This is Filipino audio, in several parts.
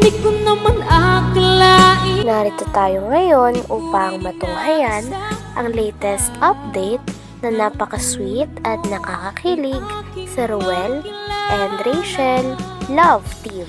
Hindi ko naman akalain Narito tayo ngayon upang matunghayan ang latest update na napaka-sweet at nakakakilig sa Ruel and Rachel Love Team.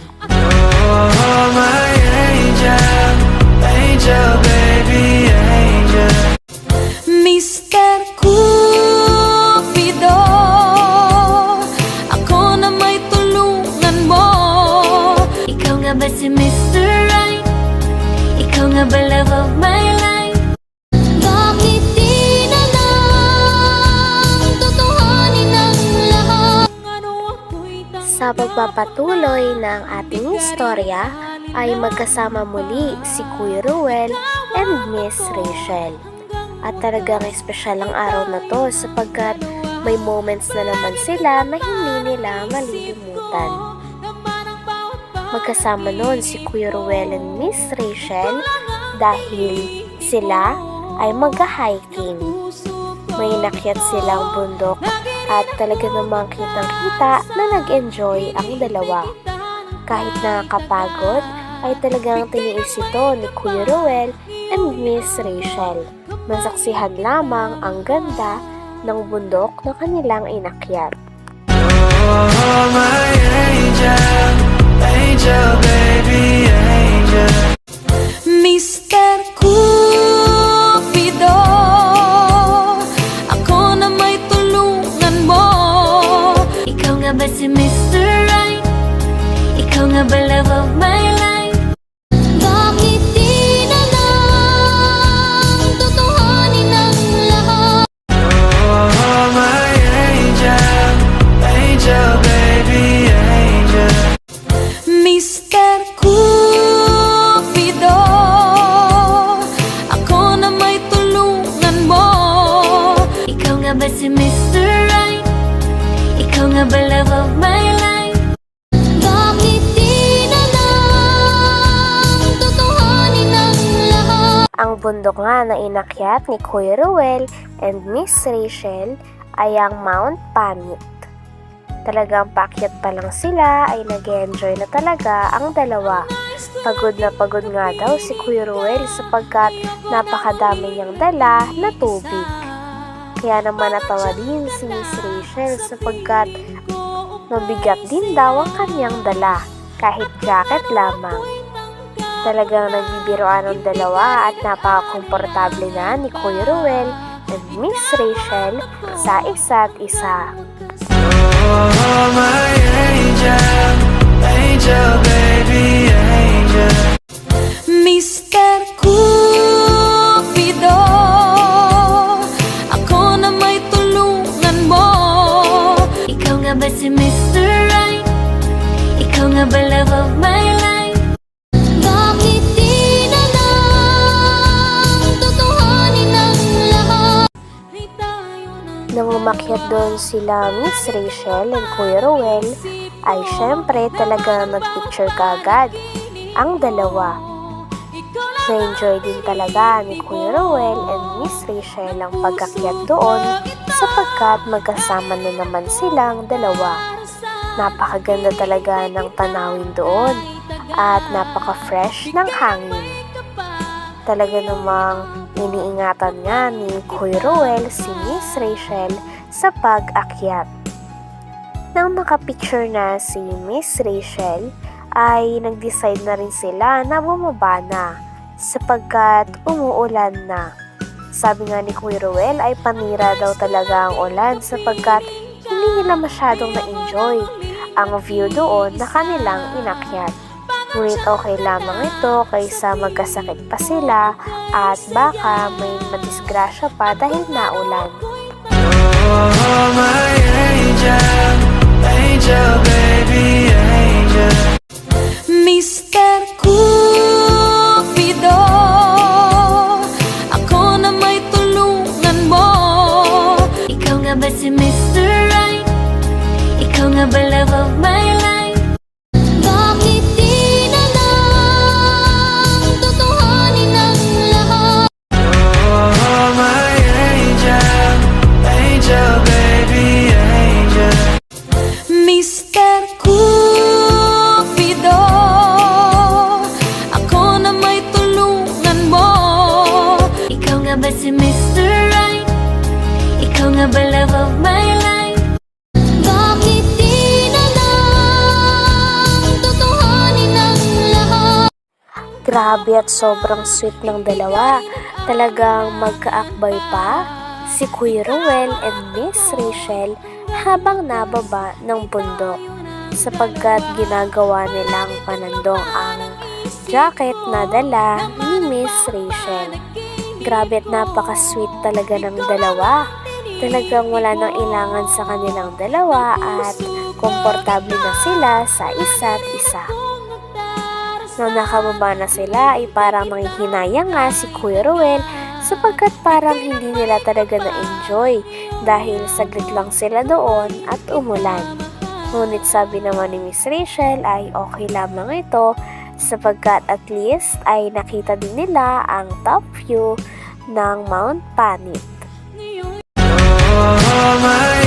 Pagpapatuloy ng ating istorya ay magkasama muli si Kuya Ruel and Miss Rachel. At talagang espesyal ang araw na to sapagkat may moments na naman sila na hindi nila malilimutan. Magkasama noon si Kuya Ruel and Miss Rachel dahil sila ay magka-hiking. May nakyat silang bundok at talaga namang kitang-kita na nag-enjoy ang dalawa. Kahit nakakapagod, ay talagang tiniis ito ni Kuya Ruel and Miss Rachel. Masaksihan lamang ang ganda ng bundok na kanilang inakyat. Oh, my angel, angel, baby, angel. Ang bundok nga na inakyat ni Kuya Ruel and Miss Rachel ay ang Mount Panit. Talagang paakyat pa lang sila ay nag enjoy na talaga ang dalawa. Pagod na pagod nga daw si Kuya Ruel sapagkat napakadami niyang dala na tubig. Kaya naman natawa din si Miss Rachel sapagkat mabigat din daw ang kanyang dala kahit jacket lamang. Talagang nagbibiroan ang dalawa at napaka-komportable na ni Kuya Ruel and Miss Rachel sa isa't isa. Oh, my angel, angel, baby, angel. Mr. Cupido umakyat doon sila Miss Rachel and Kuya Ruel, ay syempre talaga nag-picture kaagad ang dalawa. Na-enjoy din talaga ni Kuya Ruel and Miss Rachel ang pagkakyat doon sapagkat magkasama na naman silang dalawa. Napakaganda talaga ng tanawin doon at napaka-fresh ng hangin. Talaga namang iniingatan nga ni Kuya Ruel si Miss Rachel sa pag-akyat. Nang makapicture na si Miss Rachel, ay nag-decide na rin sila na bumaba na sapagkat umuulan na. Sabi nga ni Kuya Ruel ay panira daw talaga ang ulan sapagkat hindi nila masyadong na-enjoy ang view doon na kanilang inakyat. Ngunit okay lamang ito kaysa magkasakit pa sila at baka may madisgrasya pa dahil naulan. Oh, my angel, angel, baby, angel. Mr. Grabe at sobrang sweet ng dalawa. Talagang magkaakbay pa si Kuya Ruel and Miss Rachel habang nababa ng bundok sapagkat ginagawa nilang panandong ang jacket na dala ni Miss Rachel. Grabe at napaka-sweet talaga ng dalawa. Talagang wala nang ilangan sa kanilang dalawa at komportable na sila sa isa't isa. Nung nakababa na sila ay parang nanghihinayang nga si Kuya Ruel sapagkat parang hindi nila talaga na-enjoy dahil saglit lang sila doon at umulan. Ngunit sabi naman ni Miss Rachel ay okay lamang ito sapagkat at least ay nakita din nila ang top view ng Mount Panit. Oh, my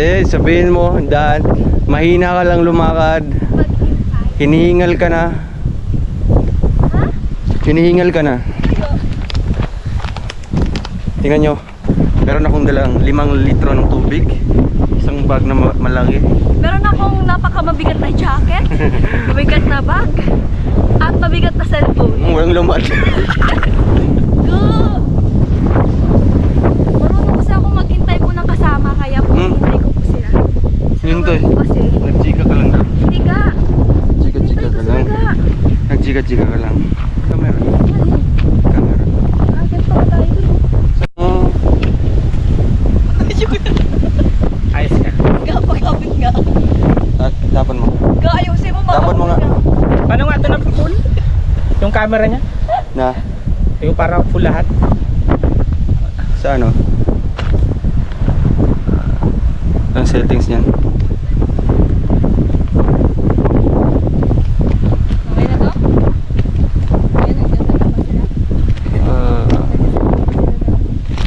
Hindi, sabihin mo, daan, mahina ka lang lumakad. Hinihingal ka na. Hinihingal ka na. Tingnan nyo, meron akong dalang limang litro ng tubig. Isang bag na ma- malaki. Meron akong napakamabigat na jacket, mabigat na bag, at mabigat na cellphone. Walang lumad. Go! Marunong kasi ako maghintay po ng kasama, kaya po Hmm. hintay ko po sila. Yun to eh. Ako Kasi, Nagchika ka lang. hindi ka. Chika-chika ka lang. Talaga. Nagchika-chika ka lang. Camera. Camera. Oh, Ayos ka. Kapag-kapit nga. ta- tapan mo. Gaayusin mo, Dapat mga- Paano nga ito na full? Yung camera niya? Na, Yung parang full lahat? sa ano? Ang settings niyan. Okay na to? Ayan, nagdadala pa sila. Uh,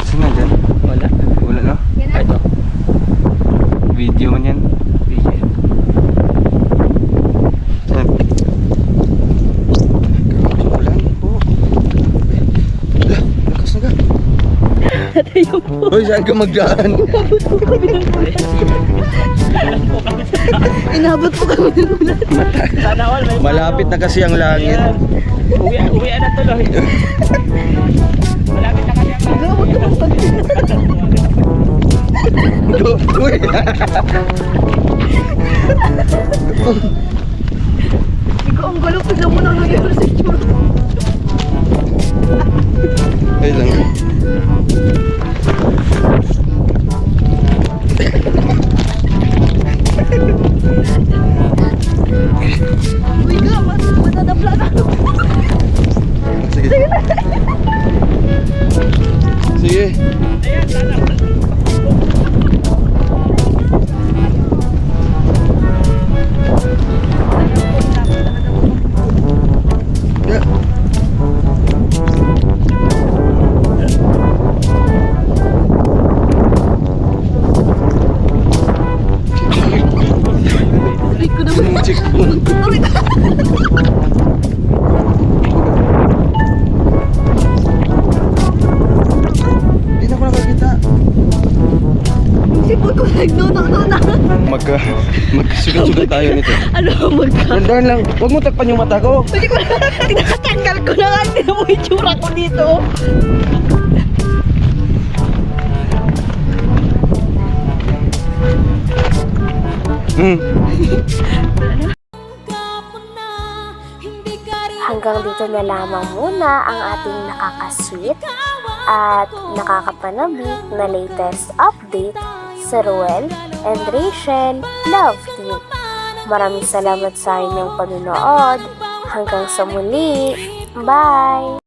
saan na dyan? Wala. Wala no? Yan na. Ah, Ito. Video man yan. Video. Saan? Grabe ulan po. Ala, lakas na ka. Hoy, saan ka magdaan? Inabot po kami ng ulan. Sana all may Malapit na kasi ang langit. Uwi, uwi na tuloy. Malapit na kasi ang Go, uy. Ikaw ang gulo, tignan mo na nangyari sa itsura. Ay lang. Uy, ka, Ko nagdodok-dodok na. Magka, magkasugat-sugat tayo nito. Ano, magka... Dandahan lang. Huwag mo takpan yung mata ko. Hindi ko na, tinatanggal ko na nga. Tignan mo yung tsura ko dito. Hmm. Hanggang dito na lamang muna ang ating nakakasweet at nakakapanabik na latest update sa Ruel and Rachel Love Team. Maraming salamat sa inyong panonood. Hanggang sa muli. Bye!